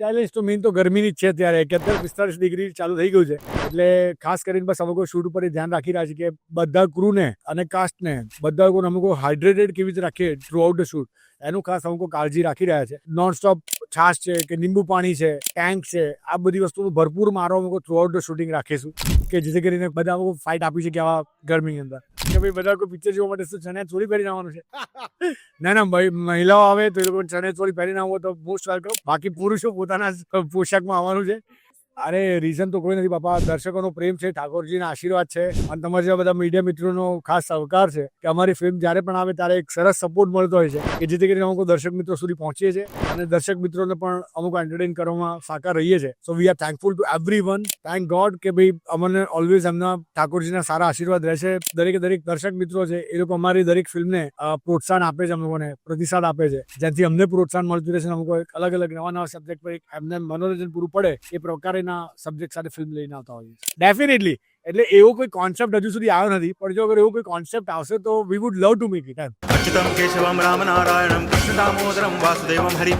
Challenge તો main તો ગરમીની જ છે અત્યારે એકેતર પિસ્તાલીસ ડિગ્રી ચાલુ થઈ ગયું છે. એટલે ખાસ કરીને બસ અમે લોકો શૂટ ઉપર ધ્યાન રાખી રહ્યા છીએ કે બધા ક્રૂને અને કાસ્ટને બધા લોકોને અમે હાઇડ્રેટેડ કેવી રીતે રાખીએ થ્રુ આઉટ ધ શૂટ એનું ખાસ અમે કાળજી રાખી રહ્યા છે. નોન સ્ટોપ છાશ છે કે લીંબુ પાણી છે, ટેન્ક છે, આ બધી વસ્તુનું ભરપૂર મારો અમે લોકો થ્રુ આઉટ ધ શૂટિંગ રાખીશું કે જેથી કરીને બધા અમુક ફાઇટ આપી શકીએ આવા ગરમીની અંદર. કે ભાઈ બધા કોઈ પિક્ચર જોવા માટે શું ચણિયા ચોરી પહેરી આવવાનું છે? ના ના ભાઈ મહિલાઓ આવે તો એ લોકો ચણિયા ચોરી પહેરીને આવો તો મોસ્ટ વેલકમ બાકી પુરુષો પોતાના પોશાકમાં આવવાનું છે. અરે રીઝન તો કોઈ નથી બાપા દર્શકોનો પ્રેમ છે, ઠાકોરજીના આશીર્વાદ છે. અને તમારા જેવા બધા મીડિયા મિત્રોનો ખાસ સહકાર છે કે અમારી ફિલ્મ જ્યારે પણ આવે ત્યારે એક સરસ સપોર્ટ મળતો હોય છે. કે જેથી કરીને અમુક દર્શક મિત્રો સુધી પહોંચીએ છીએ અને દર્શક મિત્રોને પણ અમુક એન્ટરટેન કરવામાં સાકાર રહીએ છીએ. So we are thankful to everyone thank God કે ભાઈ, અમને ઓલવેઝ એમના ઠાકોરજીના સારા આશીર્વાદ રહેશે. દરેકે દરેક દર્શક મિત્રો છે, એ લોકો અમારી દરેક ફિલ્મને પ્રોત્સાહન આપે છે અમ પ્રતિસાદ આપે છે. જેથી અમને પ્રોત્સાહન મળતું રહેશે અમુક અલગ અલગ નવા નવા સબ્જેક્ટ પર એમને મનોરંજન પૂરું પડે એ પ્રકારના સબ્જેક્ટ સાથે ફિલ્મ લઈને આવતા હોઈએ ડેફિનેટલી એટલે એવો કોઈ કોન્સેપ્ટ હજુ સુધી આવ્યો નથી. પણ જો અગર એવો કોઈ કોન્સેપ્ટ આવશે તો we would love to make it એમ. અચ્યુતમ કેશવમ રામ નારાયણમ કૃષ્ણ દામોદરમ વાસુદેવમ હરિ.